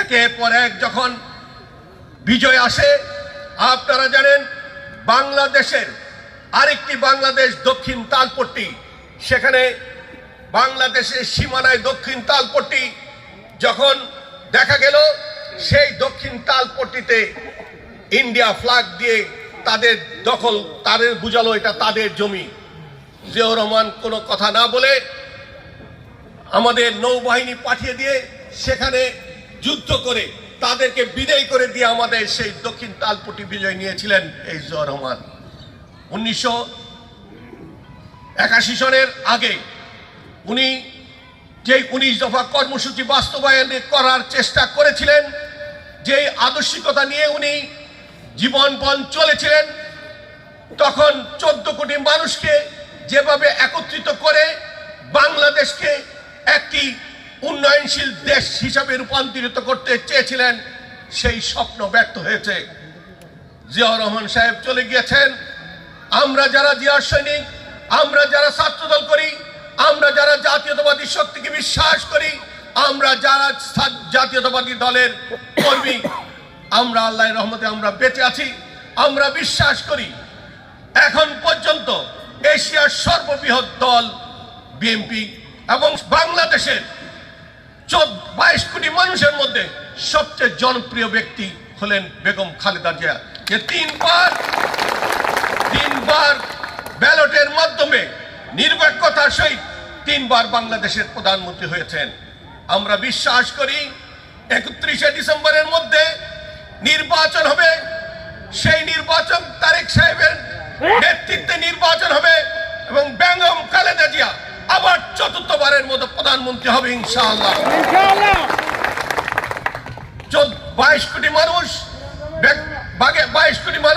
একের পর এক যখন বিজয় আসে, আপনারা জানেন, বাংলাদেশের আরেকটি বাংলাদেশ দক্ষিণ তালপট্টি। সেখানে বাংলাদেশের সীমানায় দক্ষিণ তালপট্টি যখন দেখা গেল, সেই দক্ষিণ তালপট্টিতে ইন্ডিয়া ফ্ল্যাগ দিয়ে তাদের দখল, তাদের বুঝালো এটা তাদের জমি। জিয়াউর রহমান কোনো কথা না বলে আমাদের নৌবাহিনী পাঠিয়ে দিয়ে সেখানে যুদ্ধ করে তাদেরকে বিদায় করে দিয়ে আমাদের সেই দক্ষিণ তালপট্টি বিজয় নিয়েছিলেন এই জিয়াউর রহমান। উনিশশো একাশি সনের আগে উনি যে উনিশ দফা কর্মসূচি বাস্তবায়ন করার চেষ্টা করেছিলেন যে আদর্শিকতা নিয়ে উনি জীবনপণ চলেছিলেন, তখন চোদ্দ কোটি মানুষকে যেভাবে একত্রিত করে বাংলাদেশকে একটি উন্নয়নশীল দেশ হিসাবে রূপান্তরিত করতে চেয়েছিলেন, সেই স্বপ্ন ব্যর্থ হয়েছে। জিয়াউর রহমান সাহেব চলে গিয়েছেন। আমরা যারা জিয়ার সৈনিক, আমরা যারা ছাত্রদল করি, আমরা যারা জাতীয়তাবাদী শক্তিকে বিশ্বাস করি, আমরা যারা জাতীয়তাবাদী দলের কর্মী, আমরা আল্লাহর রহমতে আমরা বেঁচে আছি, আমরা বিশ্বাস করি। এখন পর্যন্ত এশিয়ার সর্ববৃহৎ দল বিএনপি এবং বাংলাদেশের বাইশ কোটি মানুষের মধ্যে সবচেয়ে জনপ্রিয় ব্যক্তি হলেন বেগম খালেদা জিয়া, যে তিনবার তিনবার ব্যালটের মাধ্যমে নিরপেক্ষতার সহিত তিনবার বাংলাদেশের প্রধানমন্ত্রী হয়েছেন। আমরা বিশ্বাস করি একত্রিশে ডিসেম্বরের মধ্যে নির্বাচন হবে। সেই নির্বাচন তারেক সাহেবের নেতৃত্বে চতুর্থবারের মতো প্রধানমন্ত্রী হবে ইনশাআল্লাহ। বাইশ কোটি মানুষ বাইশ কোটি মানুষ